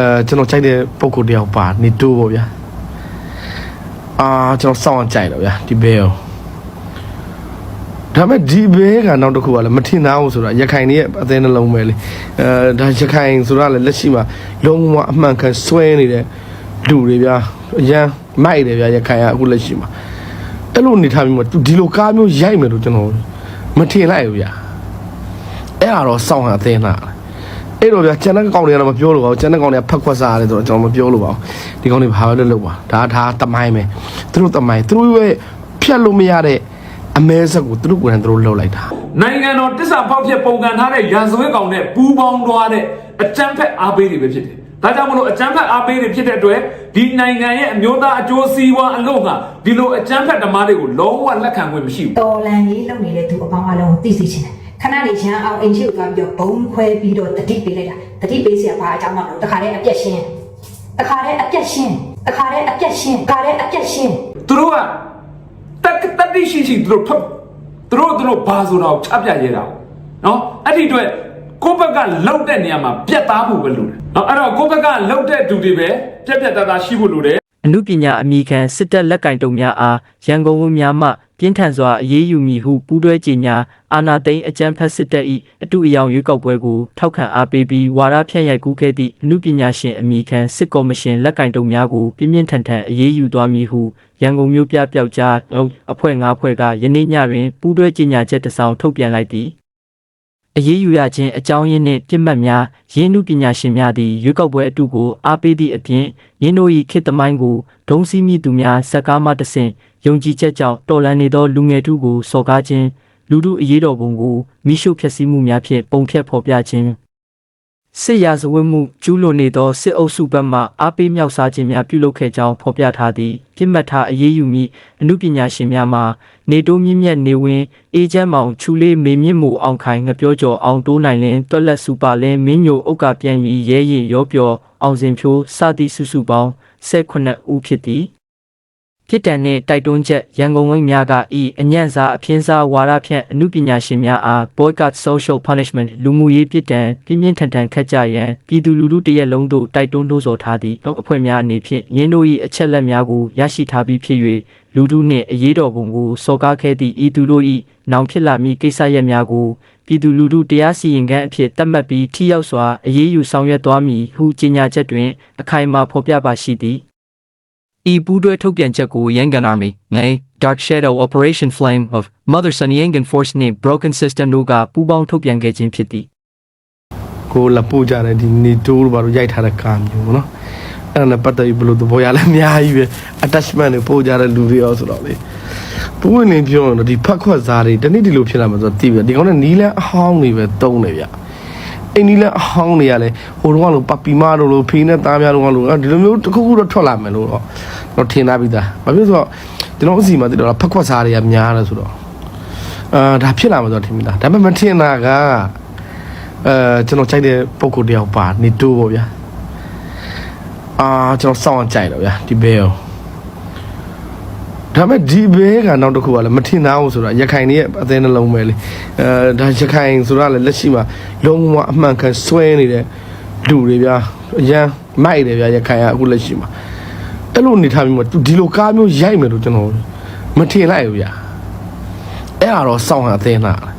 အဲကျွန်တော်ကြိုက်တဲ့ပုံကိုတယောက်ပါနေတိုးပေါ့ဗျာအာကျွန်တော်စောင့်အောင်ကြိုက်တော့ဗျာဒီဘဲကိုဒါပေမဲ့ဒီဘဲကနောက်တစ်ခုကလည်းမထင်သားဘူးဆိုတာရခိုင်တွေရဲ့အသေးနှလုံးပဲလေအဲဒါရခိုင်ဆိုတာလည်းလက်ရှိမှာလုံးဝအမှန်ကန်စွဲနေတဲ့လူတွေဗျာအရန်မိုက်တယ်ဗျာရခိုင်ကအခုလက်ရှိမှာအဲ့လိုနေထားပြီးမှသူဒီလိုကားမျိုးရိုက်မယ်လို့ကျွန်တော်မထင်လိုက်ဘူးဗျာအဲ့ဒါတော့စောင့်ဟန်အသေးနာတယ် အဲ့တော့ဗျာကျန်တဲ့ကောင်တွေကတော့မပြောလို့ပါဘူးကျန်တဲ့ကောင်တွေကဖက်ခွက်စားရတယ်ဆိုတော့ကျွန်တော်မပြောလို့ပါဘူးဒီကောင်တွေဘာပဲလုပ်လို့ပါဒါဒါတမိုင်းပဲသူတို့တမိုင်းသူတို့ရဲ့ဖြတ်လို့မရတဲ့အမဲဆက်ကိုသူတို့ကိုယ်တိုင်သူတို့လှုပ်လိုက်တာနိုင်ငံတော်တစ္ဆာဖောက်ဖြစ်ပုံကန်ထားတဲ့ရာဇဝတ်ကောင်နဲ့ပူးပေါင်းသွားတဲ့အကြမ်းဖက်အားပေးတွေပဲဖြစ်တယ်။ဒါကြောင့်မလို့အကြမ်းဖက်အားပေးတွေဖြစ်တဲ့အတွက်ဒီနိုင်ငံရဲ့အမျိုးသားအကျိုးစီးပွားအလို့ကဒီလိုအကြမ်းဖက်ဓမ္မတွေကိုလုံးဝလက်ခံခွင့်မရှိဘူးတော်လန်ရေးလုပ်နေတဲ့သူအပေါင်းအလုံးကိုသိစေချင်တယ် ခဏနေရန်အောင်အင်ချီကိုသွားပြီးတော့ဘုံခွဲပြီးတော့တတိပေးလိုက်တာတတိပေးเสียဘာအကြောင်းမှမလို့တခါတည်းအပြက်ရှင်းတခါတည်းအပြက်ရှင်းတခါတည်းအပြက်ရှင်းတခါတည်းအပြက်ရှင်း ။သူတို့ကတက်တတိရှိရှိသူတို့ထုတ်သူတို့သူတို့ဘာဆိုတော့ချပြရဲတာ။နော်အဲ့ဒီအတွက်ကိုယ့်ဘက်ကလှုပ်တဲ့နေရာမှာပြက်သားဖို့ပဲလိုတယ်။နော်အဲ့တော့ကိုယ့်ဘက်ကလှုပ်တဲ့သူတွေပဲပြက်ပြက်သားသားရှိဖို့လိုတယ် အမှုပညာအမိခံစစ်တပ်လက်ကင်တုံများအားရန်ကုန်ဝန်များမှ ပြင်းထန်စွာအရေးယူမည်ဟုပူးတွဲကြေညာအာနာသိန်းအကြံဖက်စစ်တပ်၏အတူအယောင်ရွေးကောက်ပွဲကိုထောက်ခံအားပေးပြီးဝါရဖြန့်ရိုက်ကူးခဲ့သည့်အမှုပညာရှင်အမိခံစစ်ကော်မရှင်လက်ကင်တုံများကိုပြင်းပြင်းထန်ထန်အရေးယူသွားမည်ဟုရန်ကုန်မြို့ပြပျောက်ကြားအဖွဲ့၅ဖွဲ့ကယနေ့ညတွင်ပူးတွဲကြေညာချက်တစ်စောင်ထုတ်ပြန်လိုက်သည်အရေးယူရခြင်းအကြောင်းရင်းနှင့်ပြစ်မှတ်များရင်းနှုပညာရှင်များသည်ရွေးကောက်ပွဲအတုကိုအားပေးသည့်အပြင်ရင်းတို့၏ခေတ်သမိုင်းကိုဒုံစည်းမိသူများစက်ကားမှတဆင့် ယုံကြည်ချက်ကြောင့်တော်လန်နေသောလူငယ်ထုကိုစော်ကားခြင်းလူထုအရေးတော်ပုံကိုမိရှုဖျက်ဆီးမှုများဖြင့်ပုံဖြတ်ဖော်ပြခြင်းစစ်ရာဇဝတ်မှုကျူးလွန်နေသောစစ်အုပ်စုဘက်မှအားပေးမြောက်စားခြင်းများပြုလုပ်ခဲ့ကြောင်းဖော်ပြထားသည်ပြစ်မှတ်ထားအရေးယူမိအမှုပညာရှင်များမှနေတိုးမြင့်မြတ်နေဝင်အေဂျင့်မောင်ချူလေးမေမြင့်မှုအောင်ခိုင်ငပြောကျော်အောင်တိုးနိုင်လင်းတွက်လက်စူပါလင်းမင်းညိုဥက္ကပြန်ပြီးရဲရင်ရောပြောအောင်စင်ဖြိုးစသည်စုစုပေါင်း18ဦးဖြစ်သည် ဖြစ်တန်နှင့်တိုက်တွန်းချက်ရန်ကုန်ဝိုင်းများကဤအညံ့စားအပြင်းစားဝါဒဖြန့်အမှုပညာရှင်များအား boycott social punishment လူမှုရေးပြစ်ဒဏ်ပြင်းပြင်းထန်ထန်ခတ်ကြရန်ပြည်သူလူထုတရက်လုံးတို့တိုက်တွန်းနှိုးဆော်ထားသည့်တော့အဖွဲ့များအနေဖြင့်ရင်းတို့၏အချက်လက်များကိုရရှိထားပြီးဖြစ်၍လူထုနှင့်အရေးတော်ပုံကိုစော်ကားခဲ့သည့်ဤသူတို့၏နောင်ဖြစ်လာမည့်ကိစ္စရပ်များကိုပြည်သူလူထုတရားစီရင်ခန့်အဖြစ်သတ်မှတ်ပြီးထိရောက်စွာအရေးယူဆောင်ရွက်သွားမည်ဟုကြေညာချက်တွင်အခိုင်အမာဖော်ပြပါရှိသည် ဤပူးတွဲထုတ်ပြန်ချက်ကို Yangon Army ငယ် Dark Shadow Operation Flame of Mother Sun Yangon Force နှင့် Broken System တို့ကပူးပေါင်းထုတ်ပြန်ခဲ့ခြင်းဖြစ်သည်ကိုလက်ပို့ကြတဲ့ဒီနေတိုးတို့ဘာလို့ရိုက်ထားတဲ့ကာမျိုးပေါ့နော်အဲ့ဒါနဲ့ပတ်သက်ပြီးဘယ်လိုသဘောရလဲအများကြီးပဲ attachment တွေပို့ကြတဲ့လူတွေရောဆိုတော့လေဘုဝင်လင်းပြောရင်တော့ဒီဖက်ခွက်စားတွေတနေ့ဒီလိုဖြစ်လာမှာဆိုတော့တည်ပြီဒီကောင်နဲ့နီးလဲအဟောင်းတွေပဲတုံးနေဗျ အိမ်နီးလဲအဟောင်းတွေကလည်းဟိုတုန်းကလိုပပီမာတို့လိုဖေးနဲ့သားများတို့ကလိုဒီလိုမျိုးတစ်ခုခုတော့ထွက်လာမယ်လို့တော့တော့ထင်သားပြီးသားဘာဖြစ်လို့ဆိုတော့ကျွန်တော်အစီမှာတည်တော့ဖက်ခွက်စားတွေကများတယ်ဆိုတော့အာဒါဖြစ်လာမှာဆိုတော့ထင်မိသားဒါပေမဲ့မထင်တာကအဲကျွန်တော်ကြိုက်တဲ့ပုံကိုတယောက်ပါနေတိုးပေါ့ဗျာအာကျွန်တော်စောင့်အောင်ကြိုက်တော့ဗျာဒီဘဲကို ဒါပေမဲ့ဒီဘဲကနောက်တစ်ခုကလည်းမထင်သားဘူးဆိုတာရခိုင်တွေရဲ့အသေးနှလုံးပဲလေအဲဒါရခိုင်ဆိုတာလည်းလက်ရှိမှာလုံးဝအမှန်ကန်စွဲနေတဲ့လူတွေဗျာအရန်မိုက်တယ်ဗျာရခိုင်ကအခုလက်ရှိမှာအဲ့လိုနေထားပြီးမှသူဒီလိုကားမျိုးရိုက်မယ်လို့ကျွန်တော်မထင်လိုက်ဘူးဗျာအဲ့ဒါတော့စောင့်ဟန်အသေးနာတယ်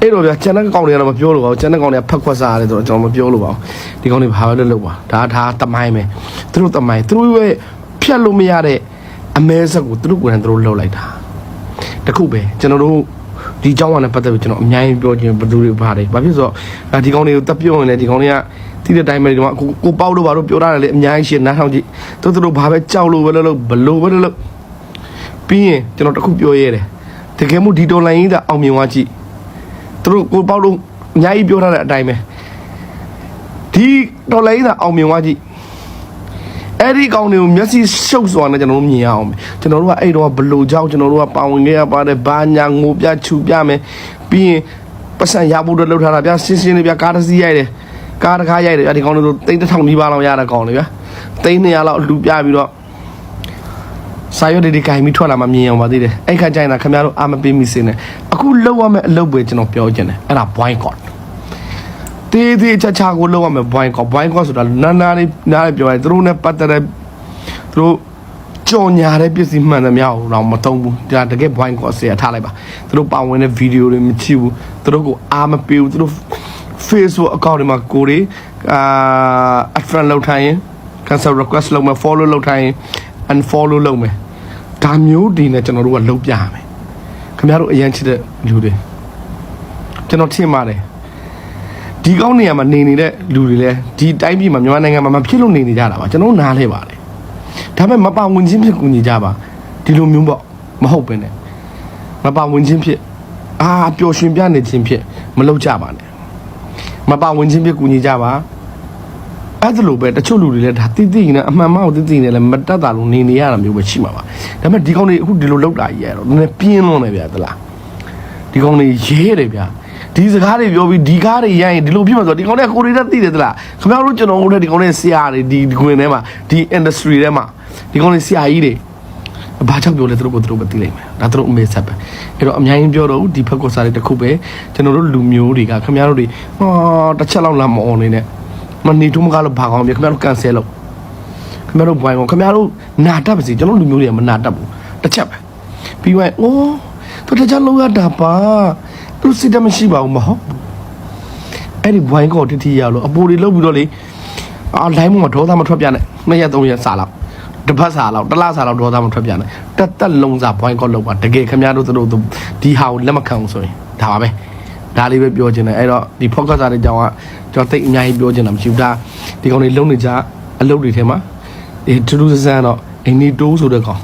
အဲ့တော့ဗျာကျန်တဲ့ကောင်တွေကတော့မပြောလို့ပါဘူးကျန်တဲ့ကောင်တွေကဖက်ခွက်စားရတယ်ဆိုတော့ကျွန်တော်မပြောလို့ပါဘူးဒီကောင်တွေဘာပဲလုပ်လို့ပါဒါဒါတမိုင်းပဲသူတို့တမိုင်းသူတို့ရဲ့ဖြတ်လို့မရတဲ့ အမဲဆက်ကိုသူတို့ကိုယ်တိုင်သူတို့လှုပ်လိုက်တာတခုပဲကျွန်တော်တို့ဒီเจ้าကလည်းပတ်သက်ပြီးကျွန်တော်အများကြီးပြောခြင်းဘယ်သူတွေပါတယ်ဘာဖြစ်ဆိုတော့ဒါဒီကောင်တွေကိုတက်ပြောရင်လည်းဒီကောင်တွေကတိတဲ့တိုင်းပဲဒီကောင်ကိုကိုပေါက်လို့ဘာလို့ပြောရတယ်လေအများကြီးရှင်းနားထောင်ကြည့်သူတို့ဘာပဲကြောက်လို့ပဲလုပ်လို့ဘလို့ပဲလုပ်လို့ပြီးရင်ကျွန်တော်တခုပြောရဲတယ်တကယ်မို့ဒီတော်လိုင်းကြီးကအောင်မြင်သွားကြည့် သူတို့ကိုပေါက်လို့အများကြီးပြောထားတဲ့အတိုင်းပဲဒီတော်လိုင်းသာအောင်မြင်သွားကြည့် အဲ့ဒီကောင်တွေကိုမျက်စိရှုပ်စွာနဲ့ကျွန်တော်တို့မြင်ရအောင်ပဲကျွန်တော်တို့ကအဲ့တော့ဘလို့ကြောက်ကျွန်တော်တို့ကပါဝင်ခဲ့ရပါတယ်ဘာညာငိုပြချူပြမယ်ပြီးရင်ပတ်စံရဖို့တော့လှုပ်ထားတာဗျာရှင်းရှင်းလေးဗျာကားတစ်စီးရိုက်တယ်ကားတစ်ခါရိုက်တယ်အဲ့ဒီကောင်တွေတို့တိတ်တစ်ထောင်နီးပါးလောက်ရတဲ့ကောင်တွေဗျာတိတ်200လောက်လူပြပြီးတော့စာရွက်တွေဒီကင်ပြီးထွက်လာမှမြင်အောင်ပါသေးတယ်အဲ့ခါကျရင်တော့ခင်ဗျားတို့အာမပေးမိစင်းနဲ့အခုလောက်ရမယ့်အလုပ်ပဲကျွန်တော်ပြောချင်တယ်အဲ့ဒါ boycott တေးသေးချာချာကိုလောက်ရမယ်ဘွိုင်းကောဘွိုင်းကောဆိုတာနာနာလေးနားလေးပြောရင်သူတို့ ਨੇ ပတ်သက်တဲ့သူတို့ကြော်ညာတဲ့ပစ္စည်းမှန်သမျှကိုတော့မသုံးဘူးဒါတကယ်ဘွိုင်းကောဆရာထားလိုက်ပါသူတို့ပါဝင်တဲ့ဗီဒီယိုတွေမကြည့်ဘူးသူတို့ကိုအားမပေးဘူးသူတို့ Facebook account တွေမှာကိုတွေအာ add friend လောက်ထိုင်ရင် cancel request လုပ်မယ် follow လုပ်ထိုင်ရင် unfollow လုပ်မယ်ဒါမျိုးဒီနဲ့ကျွန်တော်တို့ကလုပ်ပြရမယ်ခင်ဗျားတို့အရင်ချစ်တဲ့လူတွေကျွန်တော်ထင်ပါတယ် ဒီကောင်းနေရာမှာနေနေတဲ့လူတွေလည်းဒီတိုင်းပြည်မှာမြန်မာနိုင်ငံမှာမဖြစ်လို့နေနေကြတာပါကျွန်တော်နားလဲပါတယ်ဒါပေမဲ့မပါဝင်ချင်းဖြစ်ကူညီကြပါဒီလိုမျိုးပေါ့မဟုတ်ပဲနဲ့မပါဝင်ချင်းဖြစ်အာပျော်ရွှင်ပြနေခြင်းဖြစ်မလုပ်ကြပါနဲ့မပါဝင်ချင်းဖြစ်ကူညီကြပါအဲ့ဒါလိုပဲတချို့လူတွေလည်းဒါတိတိနဲ့အမှန်မှန်ကိုတိတိနဲ့လည်းမတတ်တာလို့နေနေရတာမျိုးပဲရှိမှာပါဒါပေမဲ့ဒီကောင်းတွေအခုဒီလိုလောက်တာကြီးရတော့နည်းနည်းပြင်းလွန်းတယ်ဗျာသလားဒီကောင်တွေရဲတယ်ဗျာ ဒီစကားတွေပြောပြီးဒီကားတွေရိုင်းရင်ဒီလိုဖြစ်မှာဆိုတော့ဒီကောင်တွေကကိုရီးယားသိတယ်သလားခင်ဗျားတို့ကျွန်တော်တို့လည်းဒီကောင်တွေဆရာတွေဒီဒီကွင်ထဲမှာဒီ industry ထဲမှာဒီကောင်တွေဆရာကြီးတွေဘာကြောင့်ပြောလဲသူတို့ကိုသူတို့မသိလိမ့်မယ်ဒါသူတို့အမေဆက်ပဲအဲ့တော့အများကြီးပြောတော့ဒီဖက်ကောစားတွေတစ်ခုပဲကျွန်တော်တို့လူမျိုးတွေကခင်ဗျားတို့တွေဟောတစ်ချက်လောက်လာမအောင်နေနဲ့မနေတူးမကားလို့ဘာကောင်းပြခင်ဗျားတို့ကန်ဆယ်လို့ခင်ဗျားတို့ဘွိုင်းကောခင်ဗျားတို့နာတတ်ပါစေကျွန်တော်လူမျိုးတွေကမနာတတ်ဘူးတစ်ချက်ပဲပြီးရင်အိုးသူတခြားလောက်ရတာပါ သူစိတ်တမရှိပါဘူးမဟုတ်ဘူးအဲ့ဒီဘွိုင်းကောတတိယလို့အပိုတွေလောက်ပြီးတော့လေအာလိုင်းမှာဒေါသမထွက်ပြနဲ့နှစ်ရက်သုံးရက်စာလောက်တစ်ပတ်စာလောက်တစ်လစာလောက်ဒေါသမထွက်ပြနဲ့တက်တက်လုံးစာဘွိုင်းကောလောက်ပါတကယ်ခင်ဗျားတို့တို့ဒီဟာကိုလက်မခံဘူးဆိုရင်ဒါပါပဲဒါလေးပဲပြောချင်တယ်အဲ့တော့ဒီ focus စာတွေကြောင့်ကကျွန်တော်သိအများကြီးပြောချင်တာမရှိဘူးဒါဒီကောင်တွေလုံးနေကြအလုပ်တွေထဲမှာဒီထူးထူးဆန်းဆန်းတော့အိမ်နီတိုးဆိုတဲ့ကောင်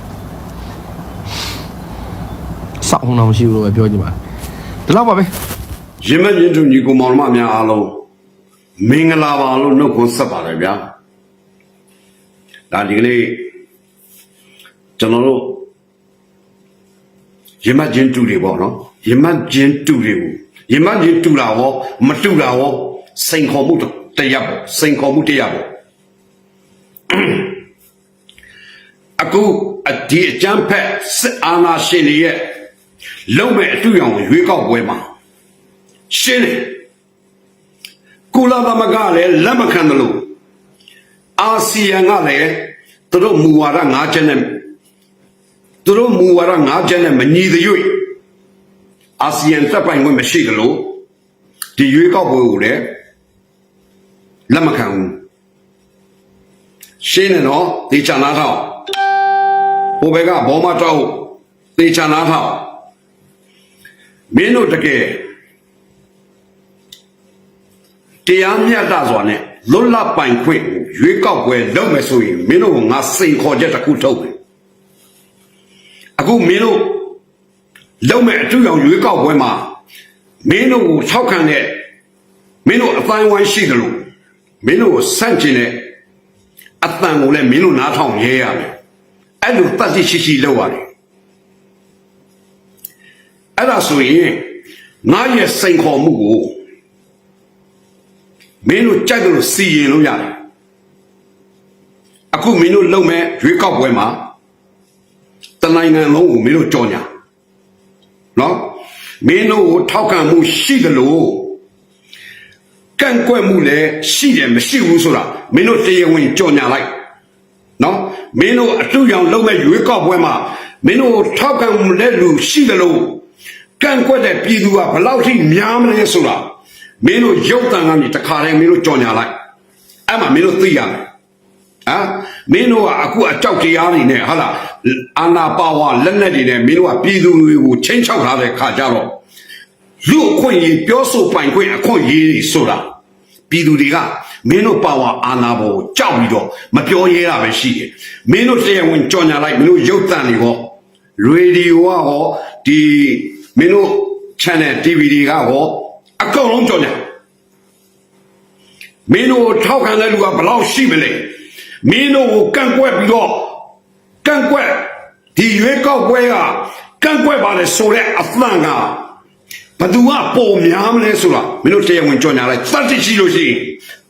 စောက်အောင်တော့မရှိဘူးလို့ပဲပြောချင်ပါတယ် ဒီလောက်ပါပဲရင်မရင်တို့ညီကိုမောင်နှမများအားလုံးမင်္ဂလာပါလို့နှုတ်ခွန်းဆက်ပါတယ်ဗျာဒါဒီကနေ့ကျွန်တော်တို့ရင်မချင်းတူတွေပေါ့နော်ရင်မချင်းတူတွေကိုရင်မချင်းတူတာရောမတူတာရောစိန်ခေါ်မှုတရားပေါ့စိန်ခေါ်မှုတရားပေါ့အခုအဒီအကျမ်းဖက်စစ်အာဏာရှင်တွေရဲ့ လုံမဲ့အတူရောင်ရွေးကောက်ပွဲမှာရှင်းတယ်ကုလသမဂ္ဂလည်းလက်မခံတယ်လို့အာဆီယံကလည်းသူတို့မူဝါဒ၅ချက်နဲ့သူတို့မူဝါဒ၅ချက်နဲ့မညီသရွေ့အာဆီယံတပ်ပိုင်ခွင့်မရှိတယ်လို့ဒီရွေးကောက်ပွဲကိုလည်းလက်မခံဘူးရှင်းတယ်နော်ဒီချာနာထောက်ဟိုဘက်ကဘောမတောက်ဒီချာနာထောက် မင်းတို့တကယ်တရားမျှတစွာနဲ့လွတ်လပ်ပိုင်ခွင့်ကိုရွေးကောက်ပွဲလုပ်မယ်ဆိုရင်မင်းတို့ကငါစိန်ခေါ်ချက်တစ်ခုထုတ်မယ်အခုမင်းတို့လုပ်မဲ့အတူရောင်ရွေးကောက်ပွဲမှာမင်းတို့ကိုထောက်ခံတဲ့မင်းတို့အတိုင်းဝိုင်းရှိတယ်လို့မင်းတို့ကိုစန့်ကျင်တဲ့အတန်ကိုလည်းမင်းတို့နားထောင်ရဲရမယ်အဲ့လိုတတ်သိရှိရှိလုပ်ရတယ် အဲ့ဒါဆိုရင်ငါရဲ့စိန်ခေါ်မှုကိုမင်းတို့ကြိုက်တယ်လို့စီရင်လို့ရတယ်အခုမင်းတို့လုံမဲ့ရွေးကောက်ပွဲမှာတနိုင်ငံလုံးကိုမင်းတို့ကြော်ညာနော်မင်းတို့ကိုထောက်ခံမှုရှိတယ်လို့ကန့်ကွက်မှုလည်းရှိတယ်မရှိဘူးဆိုတာမင်းတို့တရားဝင်ကြော်ညာလိုက်နော်မင်းတို့အတူရောင်လုံမဲ့ရွေးကောက်ပွဲမှာမင်းတို့ထောက်ခံမှုလည်းလူရှိတယ်လို့ ကန့်ကွက်တဲ့ပြည်သူကဘယ်လောက်ထိများမလဲဆိုတာမင်းတို့ရုပ်တန်ကနေတခါတည်းမင်းတို့ကြော်ညာလိုက်အဲ့မှာမင်းတို့သိရမယ်ဟမ်မင်းတို့ကအခုအကြောက်တရားတွေနဲ့ဟာလားအာနာပါဝါလက်နက်တွေနဲ့မင်းတို့ကပြည်သူတွေကိုချင်းချောက်ထားတဲ့ခါကြတော့လူအခွင့်အရေးပြောဆိုပိုင်ခွင့်အခွင့်အရေးတွေဆိုတာပြည်သူတွေကမင်းတို့ပါဝါအာနာဘောကိုကြောက်ပြီးတော့မပြောရဲတာပဲရှိတယ်မင်းတို့တရားဝင်ကြော်ညာလိုက်မင်းတို့ရုပ်တန်တွေဟောရေဒီယိုကဟောဒီ မင်းတို့ channel TV တွေကဟောအကုန်လုံးကြော်ညာမင်းတို့ထောက်ခံတဲ့လူကဘယ်လောက်ရှိမလဲမင်းတို့ကိုကန့်ကွက်ပြီးတော့ကန့်ကွက်ဒီရွေးကောက်ပွဲကကန့်ကွက်ပါလေဆိုတဲ့အသံကဘသူကပုံများမလဲဆိုတာမင်းတို့တရားဝင်ကြော်ညာလိုက်သတ်တိရှိလို့ရှိရင်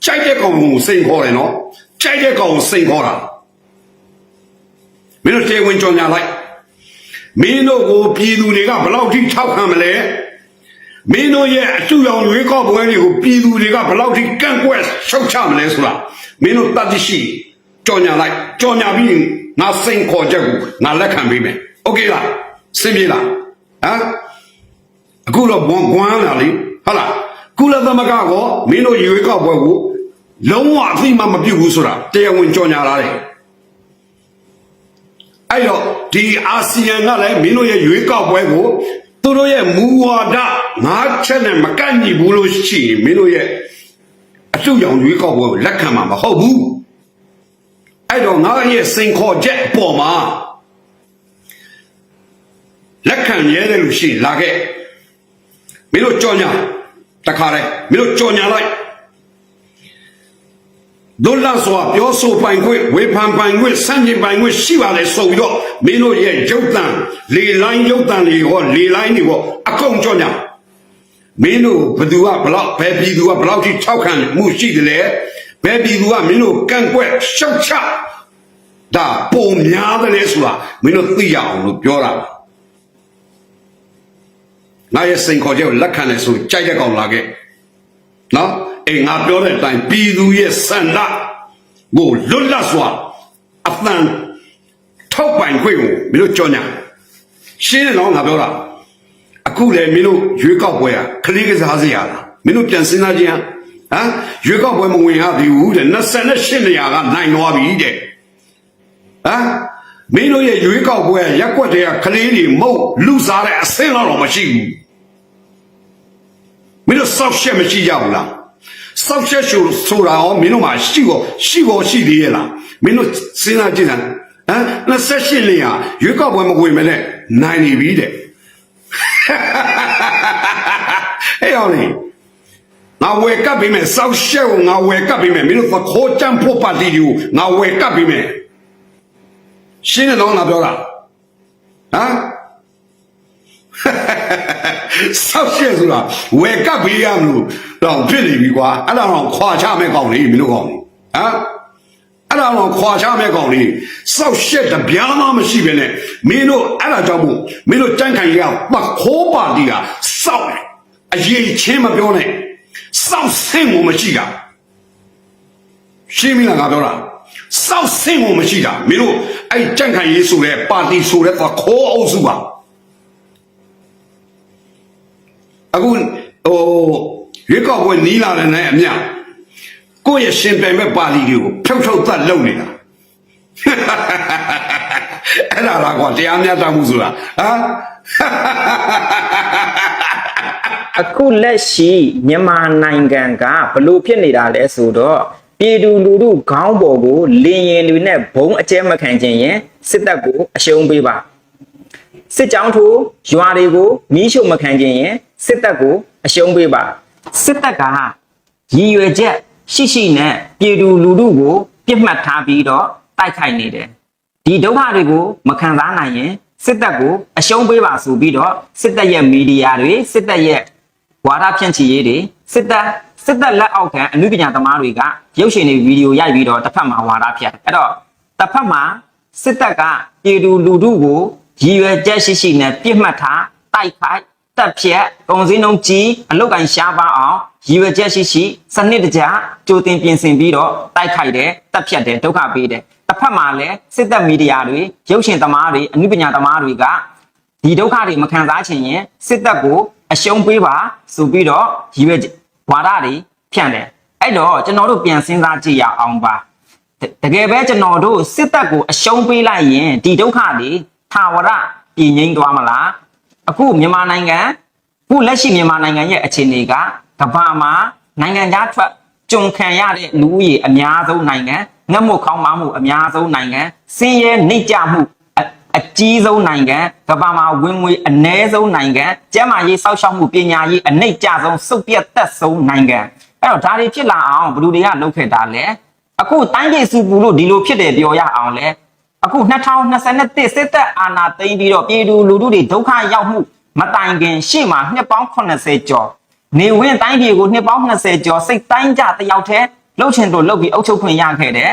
ကြိုက်တဲ့ကောင်ကိုစိန်ခေါ်တယ်နော်ကြိုက်တဲ့ကောင်ကိုစိန်ခေါ်တာမင်းတို့တရားဝင်ကြော်ညာလိုက် မင်းတို့ကိုပြည်သူတွေကဘယ်လောက်ထိထောက်ခံမလဲ မင်းတို့ရဲ့အတူရောင်ရွေးကောက်ပွဲတွေကိုပြည်သူတွေကဘယ်လောက်ထိကန့်ကွက်ရှုတ်ချမလဲဆိုတာမင်းတို့တတ်သိရှိကြော်ညာလိုက်ကြော်ညာပြီးရင်ငါစိန်ခေါ်ချက်ကိုငါလက်ခံပေးမယ်โอเคလားစင်ပြေလားဟမ်အခုတော့ဘွန်ကွမ်းလာလေဟုတ်လားကုလသမဂ္ဂကောမင်းတို့ရွေးကောက်ပွဲကိုလုံးဝအသိမှမပြုတ်ဘူးဆိုတာတရားဝင်ကြော်ညာလာတယ် အဲ့တော့ဒီအာဆီယံကလည်းမင်းတို့ရဲ့ရွေးကောက်ပွဲကိုသူတို့ရဲ့မူဝါဒငါးချက်နဲ့မကန့်ညီဘူးလို့ရှိရင်မင်းတို့ရဲ့အစုရောင်ရွေးကောက်ပွဲကိုလက်ခံမှာမဟုတ်ဘူးအဲ့တော့ငါရဲ့စိန်ခေါ်ချက်အပေါ်မှာလက်ခံရဲတယ်လို့ရှိရင်လာခဲ့မင်းတို့ကြော်ညာတခါလဲမင်းတို့ကြော်ညာလိုက် ဒုလတ်စွာပြောဆိုပိုင်ခွင့်ဝေဖန်ပိုင်ခွင့်စန့်ကျင်ပိုင်ခွင့်ရှိပါလေဆိုပြီးတော့မင်းတို့ရဲ့ရုပ်တံလေလိုင်းရုပ်တံတွေဟောလေလိုင်းတွေဟောအကုန်ကြောညာမင်းတို့ဘသူကဘလောက်ဘယ်ပြည်သူကဘလောက်ထိထောက်ခံမှုရှိတယ်လဲဘယ်ပြည်သူကမင်းတို့ကန့်ကွက်ရှောက်ချဒါပုံများတယ်လေဆိုတာမင်းတို့သိရအောင်လို့ပြောတာငါရဲ့စိန်ခေါ်ချက်ကိုလက်ခံတယ်ဆိုကြိုက်တဲ့ကောင်လာခဲ့ နော်အေးငါပြောတဲ့အတိုင်းပြည်သူရဲ့စန္ဒကိုလွတ်လပ်စွာအသံထောက်ပိုင်ခွင့်ကိုမင်းတို့ကြောညာရှင်းတယ်နော်ငါပြောတာအခုလေမင်းတို့ရွေးကောက်ပွဲอ่ะခလေးကစားစရာလားမင်းတို့ပြန်စဉ်းစားကြည့်ဟမ်ရွေးကောက်ပွဲမဝင်ရသေးဘူးတဲ့28နေရာကနိုင်သွားပြီတဲ့ဟမ်မင်းတို့ရဲ့ရွေးကောက်ပွဲရက်ွက်တွေကခလေးတွေမဟုတ်လူစားတဲ့အဆင့်တော့မရှိဘူး မင်းတို့စောက်ရှက်မရှိကြဘူးလားစောက်ရှက်ရှို့ဆိုတာရောမင်းတို့မှာရှိရောရှိရောရှိသေးရဲ့လားမင်းတို့စဉ်းစားကြည့်စမ်းဟမ်28နေရာရွေးကောက်ပွဲမဝင်မနဲ့နိုင်နေပြီတဲ့အဲ့ရောလေငါဝယ်ကပ်ပြီးမယ်စောက်ရှက်ကိုငါဝယ်ကပ်ပြီးမယ်မင်းတို့သခိုးကြမ်းဖို့ပါတီကိုငါဝယ်ကပ်ပြီးမယ်ရှင်းတယ်နော်ငါပြောတာဟမ် ဆောက်ရှက်ဆိုတာဝယ်ကပ်ပေးရမလို့တော့ဖြစ်နေပြီကွာအဲ့ဒါတော့ခွာချမဲ့ကောင်လေးမင်းတို့ကောင်လေးဟမ်အဲ့ဒါတော့ခွာချမဲ့ကောင်လေးဆောက်ရှက်တပြားမှမရှိပဲနဲ့မင်းတို့အဲ့ဒါကြောင့်မို့မင်းတို့တန်းခံရပတ်ခိုးပါတီကစောက်တယ်အရေးချင်းမပြောနဲ့စောက်ဆင့်ကိုမရှိတာရှင်းမလားငါပြောတာစောက်ဆင့်ကိုမရှိတာမင်းတို့အဲ့ကြန့်ခံရေးဆိုတဲ့ပါတီဆိုတဲ့ခိုးအုပ်စုပါ အခုဟိုရွေးကောက်ပွဲနီးလာတဲ့နဲ့အမျှကိုယ့်ရဲ့ရှင်ပြိုင်မဲ့ပါတီတွေကိုဖြုတ်ထုတ်သတ်လုပ်နေတာအဲ့ဒါလားကွာတရားမျှတမှုဆိုတာဟမ်အခုလက်ရှိမြန်မာနိုင်ငံကဘလို့ဖြစ်နေတာလဲဆိုတော့ပြည်သူလူထုခေါင်းပေါ်ကိုလင်းရင်တွေနဲ့ဘုံအကျဲမခံခြင်းရင်စစ်တပ်ကိုအရှုံးပေးပါ စစ်ကြောင်းထိုးရွာတွေကိုမီးရှို့မခံခြင်းရင်စစ်တပ်ကိုအရှုံးပေးပါစစ်တပ်ကရည်ရွယ်ချက်ရှိရှိနဲ့ပြည်သူလူထုကိုပြစ်မှတ်ထားပြီးတော့တိုက်ခိုက်နေတယ်ဒီဒုက္ခတွေကိုမခံစားနိုင်ရင်စစ်တပ်ကိုအရှုံးပေးပါဆိုပြီးတော့စစ်တပ်ရဲ့မီဒီယာတွေစစ်တပ်ရဲ့ဝါဒဖြန့်ချီရေးတွေစစ်တပ်စစ်တပ်လက်အောက်ခံအမှုပညာသမားတွေကရုပ်ရှင်တွေဗီဒီယိုရိုက်ပြီးတော့တစ်ဖက်မှာဝါဒဖြန့်အဲ့တော့တစ်ဖက်မှာစစ်တပ်ကပြည်သူလူထုကို ရည်ရွယ်ချက်ရှိရှိနဲ့ပြစ်မှတ်ထားတိုက်ခိုက်တပ်ဖြတ်ကုန်စည်နှုန်းကြီးအလုတ်ကန်ရှားပါအောင်ရည်ရွယ်ချက်ရှိရှိစနစ်တကျကြိုတင်ပြင်ဆင်ပြီးတော့တိုက်ခိုက်တယ်တပ်ဖြတ်တယ်ဒုက္ခပေးတယ်တစ်ဖက်မှာလည်းစစ်တပ်မီဒီယာတွေရုပ်ရှင်သမားတွေအမှုပညာသမားတွေကဒီဒုက္ခတွေမခံစားချင်ရင်စစ်တပ်ကိုအရှုံးပေးပါဆိုပြီးတော့ရည်ရွယ်ဝါဒတွေဖြန့်တယ်အဲ့တော့ကျွန်တော်တို့ပြန်စဉ်းစားကြည့်ရအောင်ပါတတကယ်ပဲကျွန်တော်တို့စစ်တပ်ကိုအရှုံးပေးလိုက်ရင်ဒီဒုက္ခတွေ ထာဝရပြည်ငြိမ်းသွားမလားအခုမြန်မာနိုင်ငံခုလက်ရှိမြန်မာနိုင်ငံရဲ့အခြေအနေကကမ္ဘာမှာနိုင်ငံခြားထွက်ကြုံခံရတဲ့လူဦးရေအများဆုံးနိုင်ငံငတ်မွတ်ခေါင်းပါမှုအများဆုံးနိုင်ငံစင်းရဲနှိမ့်ကြမှုအအကြီးဆုံးနိုင်ငံကမ္ဘာမှာဝင်ငွေအ ਨੇ ဆုံးနိုင်ငံကျန်းမာရေးစောင့်ရှောက်မှုပညာရေးအနှိမ့်ကျဆုံးစုပ်ပြတ်သက်ဆုံးနိုင်ငံအဲ့တော့ဒါတွေဖြစ်လာအောင်ဘယ်သူတွေကလုပ်ခဲ့တာလဲအခုတိုင်းပြည်စုပူလို့ဒီလိုဖြစ်တယ်ပြောရအောင်လဲ အခု2021စစ်တပ်အာဏာသိမ်းပြီးတော့ပြည်သူလူထုတွေဒုက္ခရောက်မှုမတိုင်ခင်ရှေ့မှာနှစ်ပေါင်း80ကျော်နေဝင်တိုင်းပြည်ကိုနှစ်ပေါင်း20ကျော်စိတ်တိုင်းကြတယောက်တည်းလှုပ်ချင်တို့လှုပ်ပြီးအုပ်ချုပ်ခွင့်ရခဲ့တယ်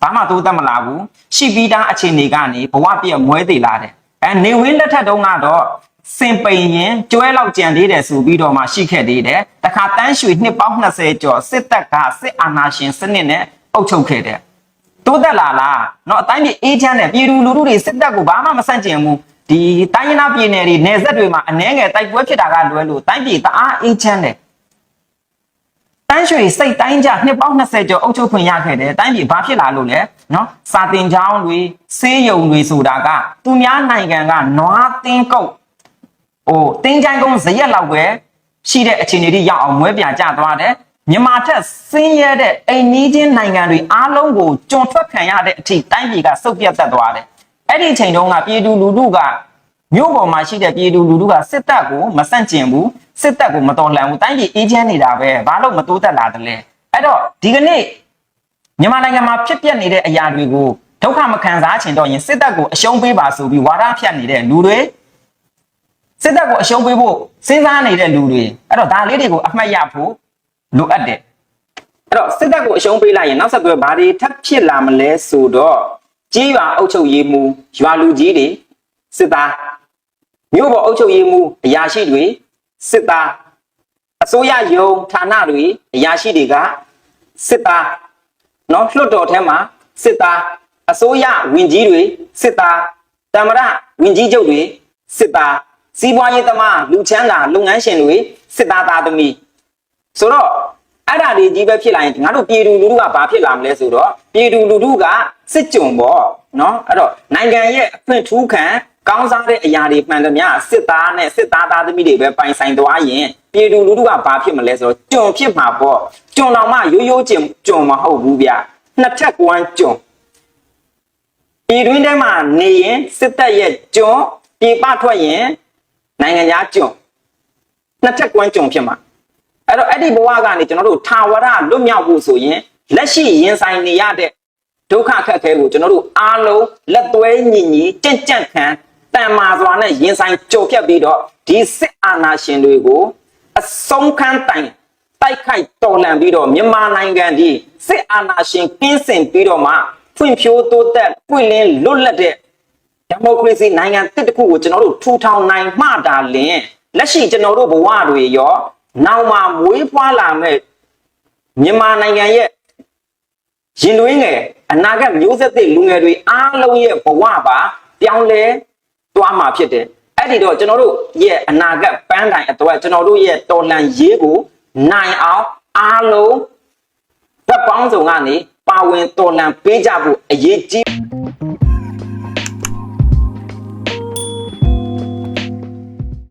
ဘာမှတိုးတက်မလာဘူးရှိပြီးသားအခြေအနေကနေဘဝပြည့်မွဲသေးလာတယ်အဲနေဝင်းလက်ထက်တုန်းကတော့စင်ပိန်ရင်ကျွဲလောက်ကြံသေးတယ်ဆိုပြီးတော့မှရှိခဲ့သေးတယ်တခါတန်းရွှေနှစ်ပေါင်း20ကျော်စစ်တပ်ကစစ်အာဏာရှင်စနစ်နဲ့အုပ်ချုပ်ခဲ့တယ် တိုးတက်လာလားเนาะအတိုင်းပြည်အေးချမ်းတယ်ပြည်သူလူထုတွေစစ်တပ်ကိုဘာမှမဆန့်ကျင်ဘူးဒီတိုင်းရင်းသားပြည်နယ်တွေနယ်စပ်တွေမှာအနှဲငယ်တိုက်ပွဲဖြစ်တာကလွယ်လို့တိုင်းပြည်တအားအေးချမ်းတယ်တန်းရွှေစိတ်တိုင်းကြနှစ်ပေါင်း20ကျော်အုပ်ချုပ်ခွင့်ရခဲ့တယ်တိုင်းပြည်ဘာဖြစ်လာလို့လဲเนาะစာတင်ကျောင်းတွေဆေးရုံတွေဆိုတာကသူများနိုင်ငံကနွားတင်းကုတ် ဟိုတင်းချိုင်းကုန်းဇရက်လောက်ပဲရှိတဲ့အခြေအနေတွေရောက်အောင်မွဲပြန်ကျသွားတယ် မြန်မာထက်ဆင်းရဲတဲ့အိမ်နီးချင်းနိုင်ငံတွေအားလုံးကိုကြုံထွက်ခံရတဲ့အထိတိုင်းပြည်ကစုပ်ပြတ်သက်သွားတယ်အဲ့ဒီအချိန်တုန်းကပြည်သူလူထုကမြို့ပေါ်မှာရှိတဲ့ပြည်သူလူထုကစစ်တပ်ကိုမဆန့်ကျင်ဘူးစစ်တပ်ကိုမတော်လှန်ဘူးတိုင်းပြည်အေးချမ်းနေတာပဲဘာလို့မတိုးတက်လာတယ်လဲအဲ့တော့ဒီကနေ့မြန်မာနိုင်ငံမှာဖြစ်ပျက်နေတဲ့အရာတွေကိုဒုက္ခမခံစားချင်တော့ရင်စစ်တပ်ကိုအရှုံးပေးပါဆိုပြီးဝါဒဖြတ်နေတဲ့လူတွေစစ်တပ်ကိုအရှုံးပေးဖို့စဉ်းစားနေတဲ့လူတွေအဲ့တော့ဒါလေးတွေကိုအမှတ်ရဖို့ လိုအပ်တယ်အဲ့တော့စစ်တပ်ကိုအရှုံးပေးလိုက်ရင်နောက်ဆက်တွဲဘာတွေထပ်ဖြစ်လာမလဲဆိုတော့ကြီးရွာအုပ်ချုပ်ရေးမှုရွာလူကြီးတွေစစ်သားမြို့ပေါ်အုပ်ချုပ်ရေးမှုအရာရှိတွေစစ်သားအစိုးရယုံဌာနတွေအရာရှိတွေကစစ်သားเนาะလွှတ်တော်ထဲမှာစစ်သားအစိုးရဝင်ကြီးတွေစစ်သားတမရဝင်ကြီးချုပ်တွေစစ်သားစီးပွားရေးသမားလူချမ်းသာလုပ်ငန်းရှင်တွေစစ်သားသားသမီး ဆိုတော့အဲ့ဒါတွေကြီးပဲဖြစ်လာရင်ငါတို့ပြည်သူလူထုကဘာဖြစ်လာမလဲဆိုတော့ပြည်သူလူထုကစစ်ကြုံပေါ့နော်အဲ့တော့နိုင်ငံရဲ့အခွင့်ထူးခံကောင်းစားတဲ့အရာတွေမှန်သမျှစစ်သားနဲ့စစ်သားသားသမီးတွေပဲပိုင်ဆိုင်သွားရင်ပြည်သူလူထုကဘာဖြစ်မလဲဆိုတော့ကြုံဖြစ်မှာပေါ့ကြုံတော်မှရိုးရိုးကျင်ကြုံမဟုတ်ဘူးဗျနှစ်ထပ်ကွမ်းကြုံပြည်တွင်းထဲမှာနေရင်စစ်တပ်ရဲ့ကျွန်းပြည်ပထွက်ရင်နိုင်ငံသားကျွန်းနှစ်ထပ်ကွမ်းကျွန်းဖြစ်မှာ အဲ့တော့အဲ့ဒီဘဝကနေကျွန်တော်တို့ထာဝရလွတ်မြောက်ဖို့ဆိုရင်လက်ရှိရင်ဆိုင်နေရတဲ့ဒုက္ခခက်ခဲကိုကျွန်တော်တို့အားလုံးလက်သွဲညီညီကြင့်ကြန့်ခံတန်မာစွာနဲ့ရင်ဆိုင်ကြုံဖြတ်ပြီးတော့ဒီစစ်အာဏာရှင်တွေကိုအဆုံးခန်းတိုင်တိုက်ခိုက်တော်လှန်ပြီးတော့မြန်မာနိုင်ငံဒီစစ်အာဏာရှင်ကင်းစင်ပြီးတော့မှဖွံ့ဖြိုးတိုးတက်ပွင့်လင်းလွတ်လပ်တဲ့ဒီမိုကရေစီနိုင်ငံတစ်တစ်ခုကိုကျွန်တော်တို့ထူထောင်နိုင်မှတာလင်လက်ရှိကျွန်တော်တို့ဘဝတွေရော နောက်မှမွေးဖွားလာမဲ့မြန်မာနိုင်ငံရဲ့ရင်သွေးငယ်အနာဂတ်မျိုးဆက်သစ်လူငယ်တွေအားလုံးရဲ့ဘဝပါပြောင်းလဲသွားမှာဖြစ်တယ်အဲ့ဒီတော့ကျွန်တော်တို့ရဲ့အနာဂတ်ပန်းတိုင်အတွက်ကျွန်တော်တို့ရဲ့တော်လှန်ရေးကိုနိုင်အောင်အားလုံးဘက်ပေါင်းစုံကနေပါဝင်တော်လှန်ပေးကြဖို့အရေးကြီး